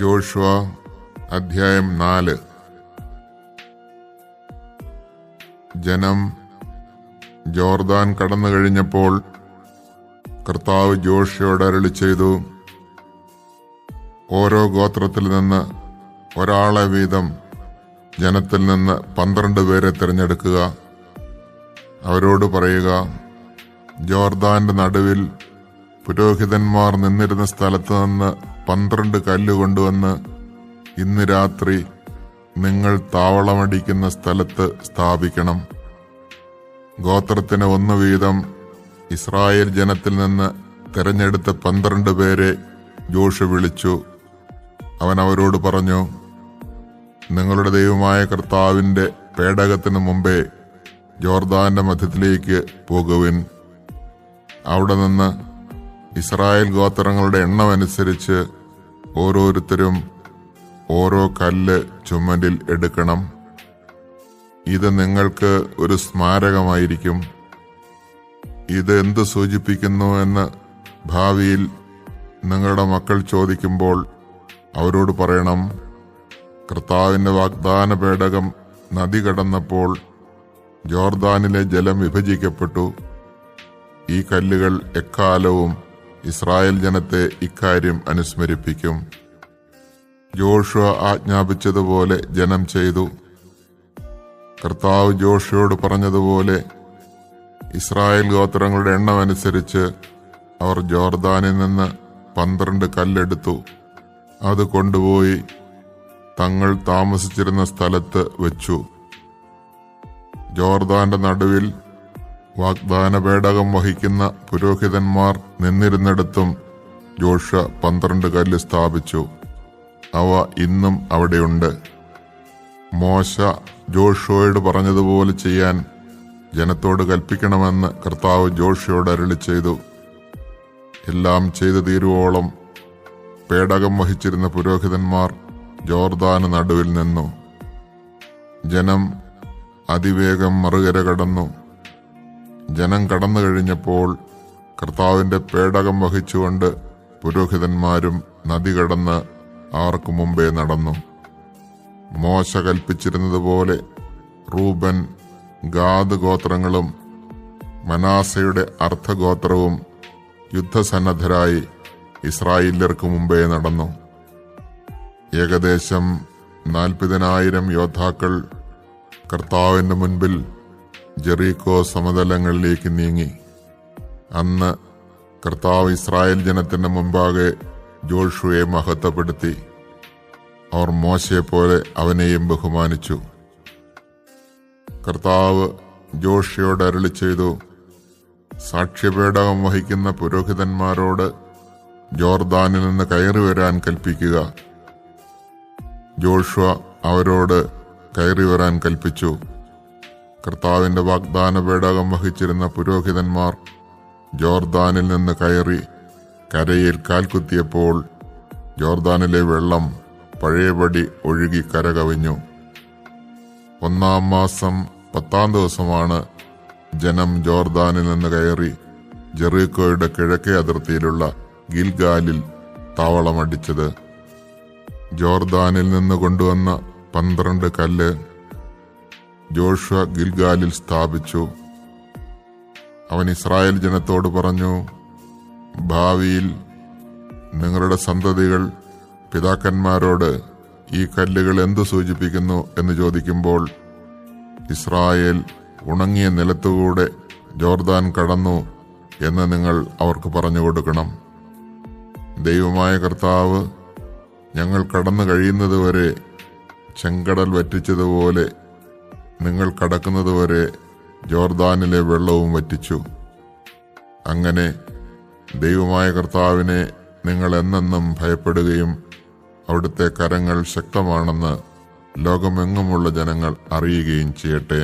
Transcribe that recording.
Joshua അധ്യായം നാല്. ജനം ജോർദാൻ കടന്നു കഴിഞ്ഞപ്പോൾ കർത്താവ് ജോഷിയോട് അരളി ചെയ്തു ഓരോ ഗോത്രത്തിൽ നിന്ന് ഒരാളെ വീതം ജനത്തിൽ നിന്ന് പന്ത്രണ്ട് പേരെ തിരഞ്ഞെടുക്കുക. അവരോട് പറയുക ജോർദാന്റെ നടുവിൽ പുരോഹിതന്മാർ നിന്നിരുന്ന സ്ഥലത്ത് നിന്ന് പന്ത്രണ്ട് കല്ല് കൊണ്ടുവന്ന് ഇന്ന് രാത്രി നിങ്ങൾ താവളമടിക്കുന്ന സ്ഥലത്ത് സ്ഥാപിക്കണം. ഗോത്രത്തിന് ഒന്ന് വീതം ഇസ്രായേൽ ജനത്തിൽ നിന്ന് തെരഞ്ഞെടുത്ത പന്ത്രണ്ട് പേരെ ജോഷ് വിളിച്ചു. അവൻ അവരോട് പറഞ്ഞു നിങ്ങളുടെ ദൈവമായ കർത്താവിന്റെ പേടകത്തിന് മുമ്പേ ജോർദാന്റെ മധ്യത്തിലേക്ക് പോകുവിൻ. അവിടെ നിന്ന് ഇസ്രായേൽ ഗോത്രങ്ങളുടെ എണ്ണമനുസരിച്ച് ഓരോരുത്തരും ഓരോ കല്ല് ചുമലിൽ എടുക്കണം. ഇത് നിങ്ങൾക്ക് ഒരു സ്മാരകമായിരിക്കും. ഇത് എന്ത് സൂചിപ്പിക്കുന്നു എന്ന് ഭാവിയിൽ നിങ്ങളുടെ മക്കൾ ചോദിക്കുമ്പോൾ അവരോട് പറയണം. കർത്താവിന്റെ വാഗ്ദാന പേടകം നദി കടന്നപ്പോൾ ജോർദാനിലെ ജലം വിഭജിക്കപ്പെട്ടു. ഈ കല്ലുകൾ എക്കാലവും ഇസ്രായേൽ ജനത്തെ ഇക്കാര്യം അനുസ്മരിപ്പിക്കും. ജോഷുവ ആജ്ഞാപിച്ചതുപോലെ ജനം ചെയ്തു. കർത്താവ് ജോഷയോട് പറഞ്ഞതുപോലെ ഇസ്രായേൽ ഗോത്രങ്ങളുടെ എണ്ണം അനുസരിച്ച് അവർ ജോർദാനിൽ നിന്ന് പന്ത്രണ്ട് കല്ലെടുത്തു. അത് കൊണ്ടുപോയി തങ്ങൾ താമസിച്ചിരുന്ന സ്ഥലത്ത് വെച്ചു. ജോർദാന്റെ നടുവിൽ വാഗ്ദാന പേടകം വഹിക്കുന്ന പുരോഹിതന്മാർ നിന്നിരുന്നിടത്തും ജോഷ പന്ത്രണ്ട് കല്ല് സ്ഥാപിച്ചു. അവ ഇന്നും അവിടെയുണ്ട്. മോശ ജോഷോയോട് പറഞ്ഞതുപോലെ ചെയ്യാൻ ജനത്തോട് കൽപ്പിക്കണമെന്ന് കർത്താവ് ജോഷയോട് അരുളി ചെയ്തു. എല്ലാം ചെയ്തു തീരുവോളം പേടകം വഹിച്ചിരുന്ന പുരോഹിതന്മാർ ജോർദാന് നടുവിൽ നിന്നു. ജനം അതിവേഗം മറുകര കടന്നു. ജനം കടന്നു കഴിഞ്ഞപ്പോൾ കർത്താവിന്റെ പേടകം വഹിച്ചുകൊണ്ട് പുരോഹിതന്മാരും നദി കടന്ന് ആർക്കു മുമ്പേ നടന്നു. മോശ കൽപ്പിച്ചിരുന്നതുപോലെ റൂബൻ ഗാദ് ഗോത്രങ്ങളും മനാസയുടെ അർത്ഥഗോത്രവും യുദ്ധസന്നദ്ധരായി ഇസ്രായേലർക്ക് മുമ്പേ നടന്നു. ഏകദേശം നാൽപ്പതിനായിരം യോദ്ധാക്കൾ കർത്താവിന്റെ മുൻപിൽ ജെറീക്കോ സമതലങ്ങളിലേക്ക് നീങ്ങി. അന്ന് കർത്താവ് ഇസ്രായേൽ ജനത്തിന്റെ മുമ്പാകെ ജോഷുവെ മഹത്വപ്പെടുത്തി. അവർ മോശയെപ്പോലെ പോലെ അവനെയും ബഹുമാനിച്ചു. കർത്താവ് ജോഷിയോട് അരളി ചെയ്തു സാക്ഷ്യപേടകം വഹിക്കുന്ന പുരോഹിതന്മാരോട് ജോർദാനിൽ നിന്ന് കയറി വരാൻ കൽപ്പിക്കുക. ജോഷുവ അവരോട് കയറി വരാൻ കൽപ്പിച്ചു. കർത്താവിന്റെ വാഗ്ദാന പേടകം വഹിച്ചിരുന്ന പുരോഹിതന്മാർ ജോർദാനിൽ നിന്ന് കയറി കരയിൽ കാൽകുത്തിയപ്പോൾ ജോർദാനിലെ വെള്ളം പഴയപടി ഒഴുകി കരകവിഞ്ഞു. ഒന്നാം മാസം പത്താം ദിവസമാണ് ജനം ജോർദാനിൽ നിന്ന് കയറി ജെറീക്കോയുടെ കിഴക്കേ അതിർത്തിയിലുള്ള ഗിൽഗാലിൽ താവളമടിച്ചത്. ജോർദാനിൽ നിന്ന് കൊണ്ടുവന്ന പന്ത്രണ്ട് കല്ല് ജോഷുവ ഗിൽഗാലിൽ സ്ഥാപിച്ചു. അവൻ ഇസ്രായേൽ ജനത്തോട് പറഞ്ഞു ഭാവിയിൽ നിങ്ങളുടെ സന്തതികൾ പിതാക്കന്മാരോട് ഈ കല്ലുകൾ എന്തു സൂചിപ്പിക്കുന്നു? എന്ന് ചോദിക്കുമ്പോൾ ഇസ്രായേൽ ഉണങ്ങിയ നിലത്തുകൂടെ ജോർദാൻ കടന്നു എന്ന് നിങ്ങൾ അവർക്ക് പറഞ്ഞു കൊടുക്കണം. ദൈവമായ കർത്താവ് ഞങ്ങൾ കടന്നു കഴിയുന്നതുവരെ ചെങ്കടൽ വറ്റിച്ചതുപോലെ നിങ്ങൾ കടക്കുന്നതുവരെ ജോർദാനിലെ വെള്ളവും വറ്റിച്ചു. അങ്ങനെ ദൈവമായ കർത്താവിനെ നിങ്ങൾ എന്നെന്നും ഭയപ്പെടുകയും അവിടുത്തെ കരങ്ങൾ ശക്തമാണെന്ന് ലോകമെങ്ങുമുള്ള ജനങ്ങൾ അറിയുകയും ചെയ്യട്ടെ.